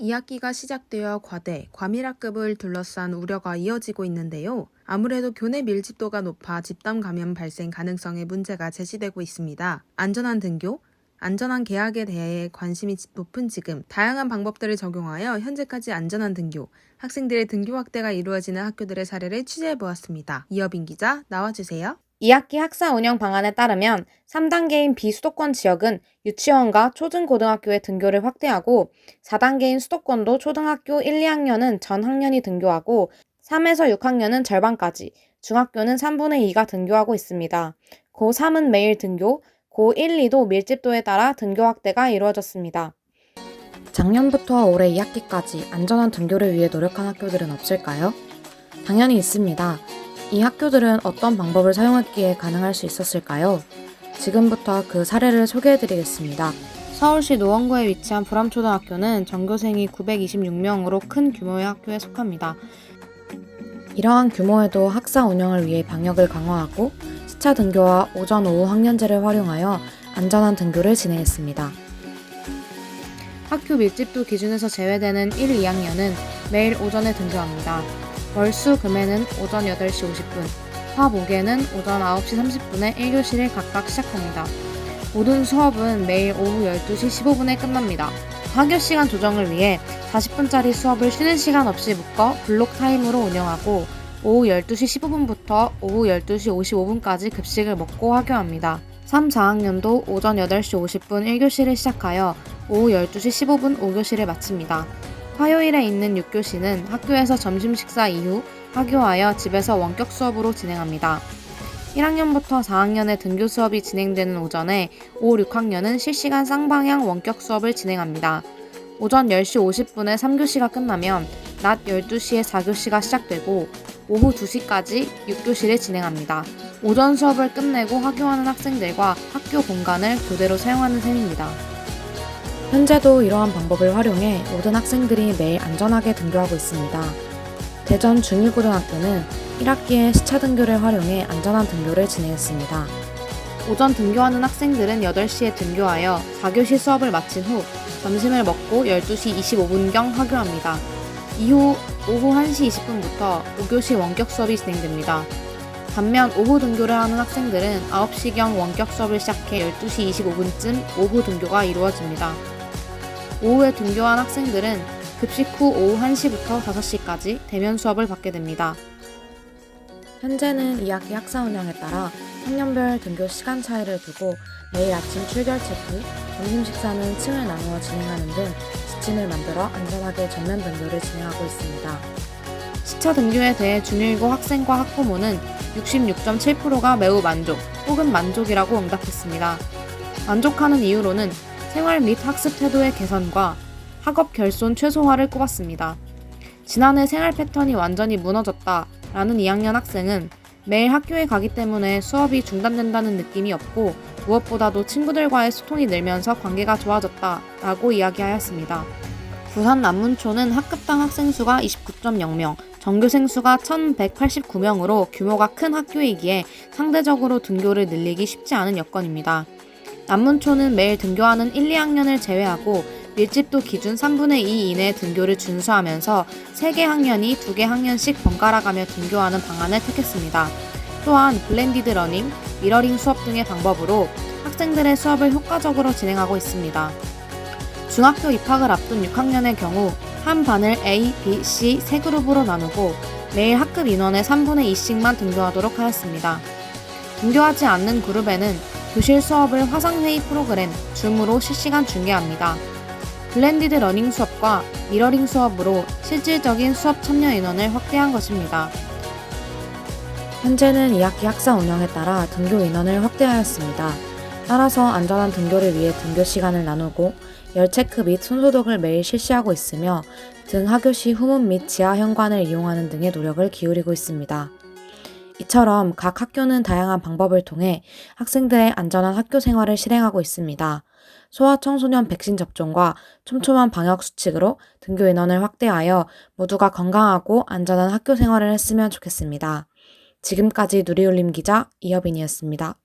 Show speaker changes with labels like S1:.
S1: 2학기가 시작되어 과대, 과밀학급을 둘러싼 우려가 이어지고 있는데요. 아무래도 교내 밀집도가 높아 집단 감염 발생 가능성의 문제가 제시되고 있습니다. 안전한 등교, 안전한 개학에 대해 관심이 높은 지금 다양한 방법들을 적용하여 현재까지 안전한 등교, 학생들의 등교 확대가 이루어지는 학교들의 사례를 취재해 보았습니다. 이여빈 기자 나와주세요.
S2: 2학기 학사 운영 방안에 따르면 3단계인 비수도권 지역은 유치원과 초중고등학교의 등교를 확대하고 4단계인 수도권도 초등학교 1, 2학년은 전 학년이 등교하고 3에서 6학년은 절반까지, 중학교는 3분의 2가 등교하고 있습니다. 고3은 매일 등교, 고1, 2도 밀집도에 따라 등교 확대가 이루어졌습니다. 작년부터 올해 2학기까지 안전한 등교를 위해 노력한 학교들은 없을까요? 당연히 있습니다. 이 학교들은 어떤 방법을 사용했기에 가능할 수 있었을까요? 지금부터 그 사례를 소개해 드리겠습니다. 서울시 노원구에 위치한 불암초등학교는 전교생이 926명으로 큰 규모의 학교에 속합니다. 이러한 규모에도 학사 운영을 위해 방역을 강화하고 시차 등교와 오전 오후 학년제를 활용하여 안전한 등교를 진행했습니다. 학교 밀집도 기준에서 제외되는 1, 2학년은 매일 오전에 등교합니다. 월수 금에는 오전 8시 50분, 화 목에는 오전 9시 30분에 1교시를 각각 시작합니다. 모든 수업은 매일 오후 12시 15분에 끝납니다. 학교 시간 조정을 위해 40분짜리 수업을 쉬는 시간 없이 묶어 블록 타임으로 운영하고 오후 12시 15분부터 오후 12시 55분까지 급식을 먹고 하교합니다. 3, 4학년도 오전 8시 50분 1교시를 시작하여 오후 12시 15분 5교시를 마칩니다. 화요일에 있는 6교시는 학교에서 점심 식사 이후 하교하여 집에서 원격 수업으로 진행합니다. 1학년부터 4학년의 등교 수업이 진행되는 오전에 5, 6학년은 실시간 쌍방향 원격 수업을 진행합니다. 오전 10시 50분에 3교시가 끝나면 낮 12시에 4교시가 시작되고 오후 2시까지 6교시를 진행합니다. 오전 수업을 끝내고 하교하는 학생들과 학교 공간을 교대로 사용하는 셈입니다. 현재도 이러한 방법을 활용해 모든 학생들이 매일 안전하게 등교하고 있습니다. 대전 중일고등학교는 1학기에 시차 등교를 활용해 안전한 등교를 진행했습니다. 오전 등교하는 학생들은 8시에 등교하여 4교시 수업을 마친 후 점심을 먹고 12시 25분경 하교합니다. 이후 오후 1시 20분부터 5교시 원격 수업이 진행됩니다. 반면 오후 등교를 하는 학생들은 9시경 원격 수업을 시작해 12시 25분쯤 오후 등교가 이루어집니다. 오후에 등교한 학생들은 급식 후 오후 1시부터 5시까지 대면 수업을 받게 됩니다. 현재는 2학기 학사 운영에 따라 학년별 등교 시간 차이를 두고 매일 아침 출결 체크, 점심 식사는 층을 나누어 진행하는 등 지침을 만들어 안전하게 전면 등교를 진행하고 있습니다. 시차 등교에 대해 중일고 학생과 학부모는 66.7%가 매우 만족 혹은 만족이라고 응답했습니다. 만족하는 이유로는 생활 및 학습 태도의 개선과 학업 결손 최소화를 꼽았습니다. 지난해 생활 패턴이 완전히 무너졌다 라는 2학년 학생은 매일 학교에 가기 때문에 수업이 중단된다는 느낌이 없고 무엇보다도 친구들과의 소통이 늘면서 관계가 좋아졌다 라고 이야기하였습니다. 부산 남문초는 학급당 학생 수가 29.0명, 전교생 수가 1,189명으로 규모가 큰 학교이기에 상대적으로 등교를 늘리기 쉽지 않은 여건입니다. 남문초는 매일 등교하는 1, 2학년을 제외하고 밀집도 기준 3분의 2 이내 등교를 준수하면서 3개 학년이 2개 학년씩 번갈아가며 등교하는 방안을 택했습니다. 또한 블렌디드 러닝, 미러링 수업 등의 방법으로 학생들의 수업을 효과적으로 진행하고 있습니다. 중학교 입학을 앞둔 6학년의 경우 한 반을 A, B, C 세 그룹으로 나누고 매일 학급 인원의 3분의 2씩만 등교하도록 하였습니다. 등교하지 않는 그룹에는 교실 수업을 화상회의 프로그램 줌으로 실시간 중계합니다. 블렌디드 러닝 수업과 미러링 수업으로 실질적인 수업 참여 인원을 확대한 것입니다. 현재는 2학기 학사 운영에 따라 등교 인원을 확대하였습니다. 따라서 안전한 등교를 위해 등교 시간을 나누고 열 체크 및 손소독을 매일 실시하고 있으며 등 하교시 후문 및 지하 현관을 이용하는 등의 노력을 기울이고 있습니다. 이처럼 각 학교는 다양한 방법을 통해 학생들의 안전한 학교 생활을 실행하고 있습니다. 소아청소년 백신 접종과 촘촘한 방역 수칙으로 등교 인원을 확대하여 모두가 건강하고 안전한 학교 생활을 했으면 좋겠습니다. 지금까지 누리올림 기자 이여빈이었습니다.